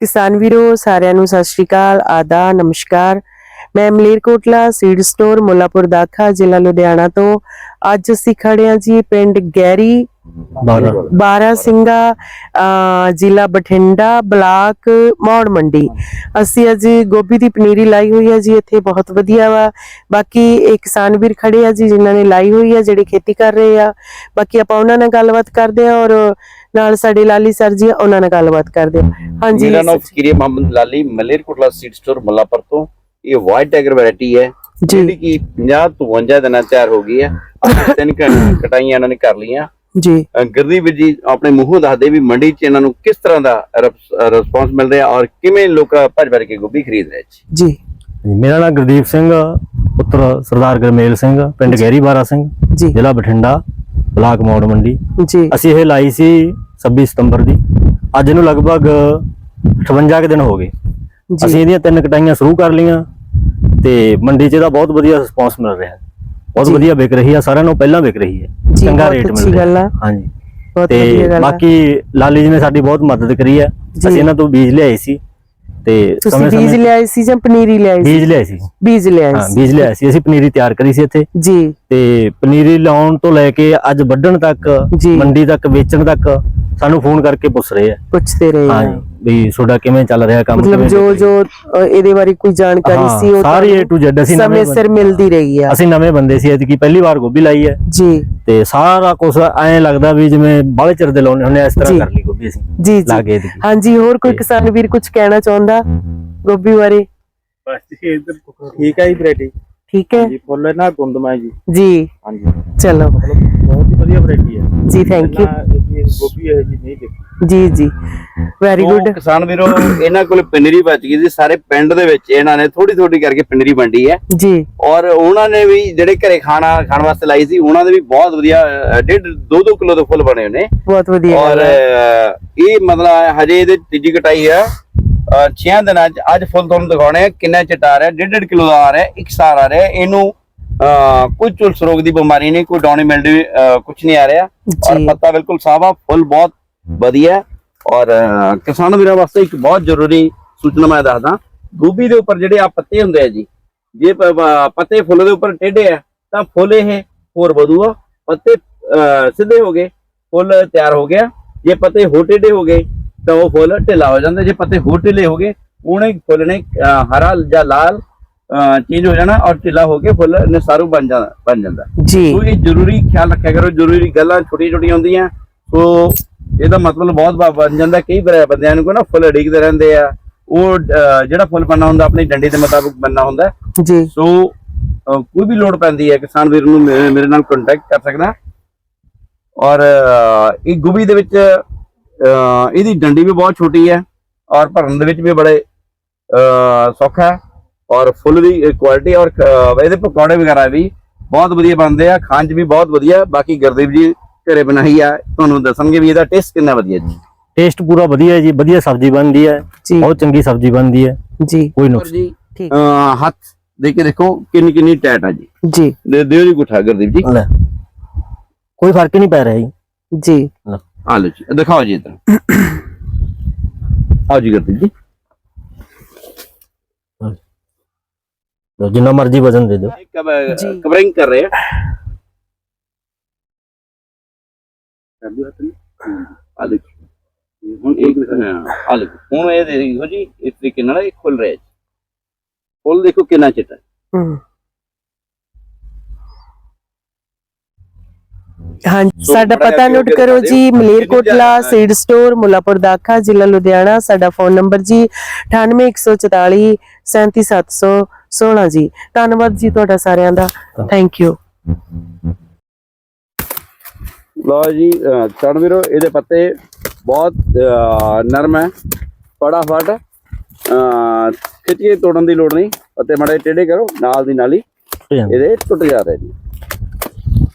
ਕਿਸਾਨ ਵੀਰੋ, ਸਾਰਿਆਂ ਨੂੰ ਸਤਿ ਸ਼੍ਰੀ ਅਕਾਲ ਆਦਾ ਨਮਸਕਾਰ। ਮੈਂ ਮਲੇਰਕੋਟਲਾ ਸੀਡ ਸਟੋਰ ਮੁੱਲਾਪੁਰ ਦਾਖਾ, ਜ਼ਿਲ੍ਹਾ ਲੁਧਿਆਣਾ ਤੋਂ। ਅੱਜ ਅਸੀਂ ਖੜੇ ਹਾਂ ਜੀ ਪਿੰਡ ਗੈਰੀ ਬਾਰਾਂ। ਬਾਰਾ ਸਿੰਘਾ ਅਹ ਜ਼ਿਲ੍ਹਾ ਬਠਿੰਡਾ ਬਲਾਕ ਮੌੜ ਮੰਡੀ। ਅਸੀਂ ਅੱਜ ਗੋਭੀ ਦੀ ਪਨੀਰੀ ਲਾਈ ਹੋਈ ਹੈ ਜੀ ਇੱਥੇ ਬਹੁਤ ਵਧੀਆ ਵਾ। ਬਾਕੀ ਇਹ ਕਿਸਾਨ ਵੀਰ ਖੜੇ ਆ ਜੀ ਜਿਨ੍ਹਾਂ ਨੇ ਲਾਈ ਹੋਈ ਹੈ ਜਿਹੜੇ ਖੇਤੀ ਕਰ ਰਹੇ ਆ। ਬਾਕੀ ਆਪਾਂ ਉਹਨਾਂ ਨਾਲ ਗੱਲਬਾਤ ਕਰਦੇ ਆ ਔਰ ਨਾਲ ਸਾਡੇ ਲਾਲੀ ਸਰ ਜੀ ਉਹਨਾਂ ਨਾਲ ਗੱਲਬਾਤ ਕਰਦੇ ਆ। ਹਾਂਜੀ ਮੇਰਾ ਨਾਮ। ਫਕੀਰ ਮੁਹੰਮਦ ਲਾਲੀ ਮਲੇਰਕੋਟਲਾ ਸੀਡ ਸਟੋਰ ਮੁੱਲਾਪੁਰ ਤੋਂ। ਇਹ ਵਾਈਟ ਟਾਈਗਰ ਵੈਰਾਈਟੀ ਹੈ। ਜਿਹੜੀ ਕਿ 50 ਤੋਂ 52 ਦਿਨਾਂ ਤਿਆਰ ਹੋ ਗਈ ਹੈ। ਤਿੰਨ ਕਟਾਈਆਂ ਇਹਨਾਂ ਨੇ ਕਰ ਲਈਆਂ। ਜੀ। ਗੁਰਦੀਪ ਜੀ ਆਪਣੇ ਮੂੰਹੋਂ ਦੱਸਦੇ ਵੀ ਮੰਡੀ 'ਚ ਇਹਨਾਂ ਨੂੰ ਕਿਸ ਤਰ੍ਹਾਂ ਦਾ ਰਿਸਪੌਂਸ ਮਿਲ ਰਿਹਾ ਔਰ ਕਿਵੇਂ ਲੋਕ ਭੱਜ ਭੱਜ ਕੇ ਗੋਭੀ ਖਰੀਦ ਰਹੇ ਜੀ? ਜੀ। ਮੇਰਾ ਨਾਮ ਗੁਰਦੀਪ ਸਿੰਘ ਪੁੱਤਰ ਸਰਦਾਰ ਗਰਮੇਲ ਸਿੰਘ ਪਿੰਡ ਗਹਿਰੀ ਬਾਰਾ ਸਿੰਘ ਜੀ। ਜ਼ਿਲ੍ਹਾ ਬਠਿੰਡਾ ਬਲਾਕ ਮੌੜ ਮੰਡੀ। ਜੀ। ਅਸੀਂ ਇਹ ਲਾਈ ਸੀ 26 ਸਤੰਬਰ ਦੀ। ਅੱਜ ਇਹਨੂੰ ਲਗਭਗ 58 ਕੁ ਦਿਨ ਹੋ ਗਏ। ਅਸੀਂ ਇਹਦੀਆਂ ਤਿੰਨ ਕਟਾਈਆਂ ਸ਼ੁਰੂ ਕਰ ਲਈਆਂ ਤੇ ਮੰਡੀ 'ਚ ਇਹਦਾ ਬਹੁਤ ਵਧੀਆ ਰਿਸਪੌਂਸ ਮਿਲ ਰਿਹਾ। ਹੈ ਬਹੁਤ। ਵਧੀਆ ਵਿਕ ਰਹੀ ਆ ਸਾਰਿਆਂ ਨੂੰ ਪਹਿਲਾਂ ਵਿਕ ਰਹੀ ਹੈ। ਚੰਗਾ ਰੇਟ ਮਿਲ ਰਿਹਾ। ਹਾਂਜੀ। ਤੇ ਬਾਕੀ ਲਾਲੀ ਜੀ ਨੇ ਸਾਡੀ ਬਹੁਤ ਮਦਦ ਕਰੀ ਹੈ। ਅਸੀਂ ਇਹਨਾਂ ਤੋਂ ਬੀਜ ਲਿਆਏ ਸੀ। ਤੇ ਤੁਸੀਂ ਸਮੇਂ ਬੀਜ ਲਿਆਏ ਸੀ ਜਾਂ ਪਨੀਰੀ ਲਿਆਈ ਸੀ? ਬੀਜ ਲਿਆਏ ਸੀ। ਬੀਜ ਲਿਆਏ ਹਾਂ ਸੀ। ਬੀਜ ਲਿਆਏ ਸੀ। ਅਸੀਂ ਪਨੀਰੀ ਤਿਆਰ ਕਰੀ ਸੀ ਇੱਥੇ। ਜੀ। ਤੇ ਪਨੀਰੀ ਲਾਉਣ ਤੋਂ ਲੈ ਕੇ ਅੱਜ ਵੱਢਣ ਤੱਕ। ਮੰਡੀ ਤੱਕ ਵੇਚਣ ਤੱਕ ਸਾਨੂੰ ਫੋਨ ਕਰਕੇ ਪੁੱਛ ਰਹੇ ਆ। ਪੁੱਛਦੇ ਰਹੇ ਹਾਂ ਆ ਵੀ ਤੁਹਾਡਾ ਕਿਵੇਂ ਚੱਲ ਰਿਹਾ ਕੰਮ ਮਤਲਬ ਜੋ ਜੋ ਇਹਦੇ ਬਾਰੇ ਕੋਈ ਜਾਣਕਾਰੀ ਸੀ ਉਹ ਸਾਰੀ A to Z ਅਸੀਂ ਨਵੇਂ ਸਿਰ ਮਿਲਦੀ ਰਹੀ ਆ। ਅਸੀਂ ਨਵੇਂ ਬੰਦੇ ਸੀ ਐਤਕੀ ਪਹਿਲੀ ਵਾਰ ਗੋਭੀ ਲਾਈ ਹੈ। ਜੀ। ਤੇ ਸਾਰਾ ਕੁਝ ਐਂ ਲੱਗਦਾ ਵੀ ਜਿਵੇਂ ਬਾਹਲੇ ਚਿਰ ਦੇ ਲਾਉਣੇ ਹੁੰਦੇ ਇਸ ਤਰ੍ਹਾਂ। ਕਰ ਲਈ ਗੋਭੀ ਅਸੀਂ। ਜੀ ਜੀ। ਹਾਂਜੀ ਹੋਰ ਕੋਈ। ਕਿਸਾਨ ਵੀਰ ਕੁਝ ਕਹਿਣਾ ਚਾਹੁੰਦਾ ਗੋਭੀ ਬਾਰੇ? ਬਸ ਜੀ ਇਧਰ ਠੀਕ ਹੈ ਜੀ ਵੈਰਾਈਟੀ? ਠੀਕ ਹੈ। ਜੀ ਫੁੱਲ ਨਾ ਗੁੰਦਮਾ ਜੀ। ਜੀ। ਹਾਂਜੀ। ਚਲੋ। ਬਹੁਤ ਹੀ ਵਧੀਆ ਵੈਰਾਈਟੀ ਹੈ। ਜੀ ਥੈਂਕ ਯੂ ਗੋਭੀ ਹੈ ਜੀ ਨਹੀਂ ਦੇਖੀ। ਜੀ ਜੀ। ਵੈਰੀ ਗੁੱਡ ਕਿਸਾਨ ਵੀਰੋ ਇਹਨਾਂ ਕੋਲ ਪਿੰਨਰੀ ਬਚ ਗਈ ਸੀ ਸਾਰੇ ਪਿੰਡ ਦੇ ਵਿੱਚ ਇਹਨਾਂ ਨੇ ਥੋੜੀ ਥੋੜੀ ਕਰਕੇ ਪਿੰਨਰੀ ਵੰਡੀ ਹੈ। ਜੀ। ਔਰ ਉਹਨਾਂ ਨੇ ਵੀ ਜਿਹੜੇ ਘਰੇ ਖਾਣਾ ਖਾਣ ਵਾਸਤੇ ਲਾਈ ਸੀ ਉਹਨਾਂ ਦੇ ਵੀ ਬਹੁਤ ਵਧੀਆ ਡੇਢ 2-2 ਕਿਲੋ ਦੇ ਫੁੱਲ ਬਣੇ ਨੇ। ਬਹੁਤ ਵਧੀਆ ਔਰ ਇਹ ਮਤਲਬ ਹਜੇ ਇਹਦੇ ਤੀਜੀ ਕਟਾਈ ਹੈ 6 ਦਿਨਾਂ ਚ ਅੱਜ ਫੁੱਲ ਤੁਹਾਨੂੰ ਦਿਖਾਉਣੇ ਆ ਕਿੰਨਾ ਚਟਾ ਰਿਹਾ 1.5 ਕਿਲੋ ਦਾ ਆ ਰਿਹਾ ਇੱਕ ਸਾਰ ਆ ਰਿਹਾ। ਇਹਨੂੰ ਕੋਈ ਝੁਲਸ ਰੋਗ ਦੀ ਬਿਮਾਰੀ ਨਹੀਂ ਕੋਈ ਡਾਉਣੀ ਮਿਲਡੀ ਕੁਝ ਨਹੀਂ ਆ ਰਿਹਾ। ਔਰ ਪੱਤਾ ਬਿਲਕੁਲ ਸਾਫ਼ ਆ ਫੁੱਲ ਬਹੁਤ ਵਧੀਆ। ਔਰ ਕਿਸਾਨ ਵੀਰਾਂ ਵਾਸਤੇ ਇੱਕ ਬਹੁਤ ਜ਼ਰੂਰੀ ਸੂਚਨਾ ਮੈਂ ਦੱਸਦਾ। ਗੋਭੀ ਦੇ ਉੱਪਰ ਜਿਹੜੇ ਆ ਪੱਤੇ ਹੁੰਦੇ ਆ ਜੀ ਜੇ ਪੱਤੇ ਫੁੱਲ ਦੇ ਉੱਪਰ ਟੇਢੇ ਆ ਤਾਂ ਫੁੱਲ ਇਹ ਹੋਰ ਵਧੂਆ ਪੱਤੇ ਸਿੱਧੇ ਹੋ ਗਏ ਫੁੱਲ ਤਿਆਰ ਹੋ ਗਿਆ। ਜੇ ਪੱਤੇ ਹੋ ਟੇਢੇ ਹੋ ਗਏ ਤਾਂ ਉਹ ਫੁੱਲ ਢਿੱਲਾ ਹੋ ਜਾਂਦਾ। ਜੇ ਪੱਤੇ ਹੋ ਢਿੱਲੇ ਹੋ ਗਏ ਉਹਨੇ ਫੁੱਲ ਨੇ ਹਰਾ ਜਾਂ ਲਾਲ ਚੇਂਜ ਹੋ ਜਾਣਾ ਔਰ ਢਿੱਲਾ ਹੋ ਕੇ ਫੁੱਲ ਨਸਾਰੂ ਬਣ ਜਾਂਦਾ ਬਣ ਜਾਂਦਾ। ਜੀ। ਸੋ ਇਹ ਜ਼ਰੂਰੀ ਖਿਆਲ ਰੱਖਿਆ ਕਰੋ ਜ਼ਰੂਰੀ ਗੱਲਾਂ ਛੋਟੀਆਂ ਛੋਟੀਆਂ ਹੁੰਦੀਆਂ। ਸੋ ਇਹਦਾ ਮਤਲਬ ਬਹੁਤ ਬਣ ਜਾਂਦਾ ਕਈ ਵਾਰ ਬੰਦਿਆਂ ਨੂੰ ਨਾ ਫੁੱਲ ਡਿੱਗਦੇ ਰਹਿੰਦੇ ਆ। ਉਹ ਜਿਹੜਾ ਫੁੱਲ ਬੰਨਾ ਹੁੰਦਾ ਆਪਣੀ ਡੰਡੀ ਦੇ ਮੁਤਾਬਕ ਬੰਨਾ ਹੁੰਦਾ। ਜੀ। ਸੋ ਕੋਈ ਵੀ ਲੋੜ ਪੈਂਦੀ ਹੈ ਕਿਸਾਨ ਵੀਰ ਨੂੰ ਮੇਰੇ ਨਾਲ ਕੰਟੈਕਟ ਕਰ ਸਕਦਾ। ਔਰ ਇਹ ਗੋਭੀ ਦੇ ਵਿੱਚ ਇਹਦੀ ਡੰਡੀ ਵੀ ਬਹੁਤ ਛੋਟੀ ਹੈ ਔਰ ਭਰਨ ਦੇ ਵਿੱਚ ਵੀ ਬੜੇ ਸੌਖਾ ਹੈ। ਔਰ ਫੁੱਲ ਦੀ ਕੁਆਲਿਟੀ ਔਰ ਇਹਦੇ ਪਕੌੜੇ ਵਗੈਰਾ ਵੀ ਬਹੁਤ ਵਧੀਆ ਬਣਦੇ ਆ ਖਾਣ 'ਚ ਵੀ ਬਹੁਤ ਵਧੀਆ ਬਾਕੀ ਗੁਰਦੀਪ ਜੀ ਘਰੇ ਬਣਾਈ ਆ ਤੁਹਾਨੂੰ ਦੱਸਣਗੇ ਵੀ ਇਹਦਾ ਟੇਸਟ ਕਿੰਨਾ ਵਧੀਆ ਜੀ। ਟੇਸਟ ਪੂਰਾ ਵਧੀਆ ਹੈ ਜੀ ਵਧੀਆ ਸਬਜ਼ੀ ਬਣਦੀ ਹੈ ਜੀ। ਬਹੁਤ ਚੰਗੀ ਸਬਜ਼ੀ ਬਣਦੀ ਹੈ ਜੀ। ਕੋਈ ਨੁਕਸ ਜੀ ਠੀਕ। ਅਹ, ਹੱਥ ਦੇ ਕੇ ਦੇਖੋ ਕਿੰਨੀ ਕਿੰਨੀ ਟੈਟ ਆ ਜੀ। ਜੀ। ਦੇ ਦਿਓ ਜੀ ਗੁੱਠਾ ਗੁਰਦੀਪ ਜੀ। ਲੈ। ਕੋਈ ਫ਼ਰਕ ਹੀ ਨਹੀਂ ਪੈ ਰਿਹਾ ਜੀ। ਜੀ। ਆ ਲਓ ਜੀ ਦਿਖਾਓ ਜੀ ਇਧਰ। ਆਓ ਜੀ ਗੁਰਦੀਪ ਜੀ। ਲਓ, ਜਿੰਨਾ ਮਰਜ਼ੀ ਵਜ਼ਨ ਦੇ ਦਿਓ। ਜੀ। ਕਵਰਿੰਗ ਕਰ ਰਹੇ ਆ। ਆ ਲਓ ਜੀ। ਹੁਣ ਇੱਕ ਆ ਲਓ ਹੁਣ ਇਹ ਦੇਖੋ ਜੀ ਇਸ ਤਰੀਕੇ ਨਾਲ ਇਹ ਖੁੱਲ ਰਿਹਾ ਜੀ। ਫੁੱਲ ਦੇਖੋ ਕਿੰਨਾ ਚਿੱਟਾ ਹੈ। ਹਮ। ਹਾਂਜੀ ਸੋ ਸਾਡਾ ਪਤਾ ਨੋਟ ਕਰੋ ਜੀ। ਮਲੇਰਕੋਟਲਾ ਸੀਡ ਸਟੋਰ ਮੁੱਲਾਪੁਰ ਦਾਖਾ ਜ਼ਿਲ੍ਹਾ ਲੁਧਿਆਣਾ ਸਾਡਾ ਫੋਨ ਨੰਬਰ ਜੀ 98144 37716 ਜੀ। ਧੰਨਵਾਦ ਜੀ ਤੁਹਾਡਾ ਸਾਰਿਆਂ ਦਾ। ਥੈਂਕ ਯੂ ਲਓ ਜੀ ਚੜ ਵੀਰੋ ਇਹਦੇ ਪੱਤੇ ਬਹੁਤ ਨਰਮ ਹੈ। ਫਟਾਫਟ ਖਿੱਚ ਕੇ ਤੋੜਨ ਦੀ ਲੋੜ ਨਹੀਂ। ਪੱਤੇ ਮਾੜੇ ਟੇਢੇ ਕਰੋ ਨਾਲ ਦੀ ਨਾਲ ਹੀ। ਇਹਦੇ ਟੁੱਟ ਜਾ ਰਹੇ ਜੀ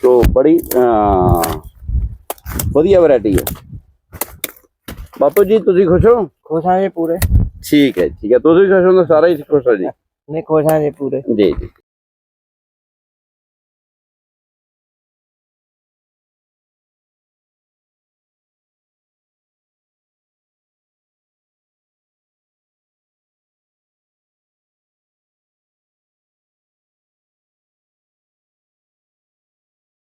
ਸੋ ਬੜੀ ਵਧੀਆ ਵੈਰਾਈਟੀ ਹੈ। ਬਾਪੂ ਜੀ ਤੁਸੀਂ ਖੁਸ਼ ਹੋ? ਖੁਸ਼ ਹਾਂ ਜੀ ਪੂਰੇ। ਠੀਕ ਹੈ ਠੀਕ ਹੈ। ਤੁਸੀਂ ਖੁਸ਼ ਹੋ ਤਾਂ ਸਾਰਾ ਹੀ ਖੁਸ਼ ਹੋ ਜੀ। ਨਹੀਂ ਖੁਸ਼ ਹਾਂ ਜੀ ਪੂਰੇ। ਜੀ ਜੀ।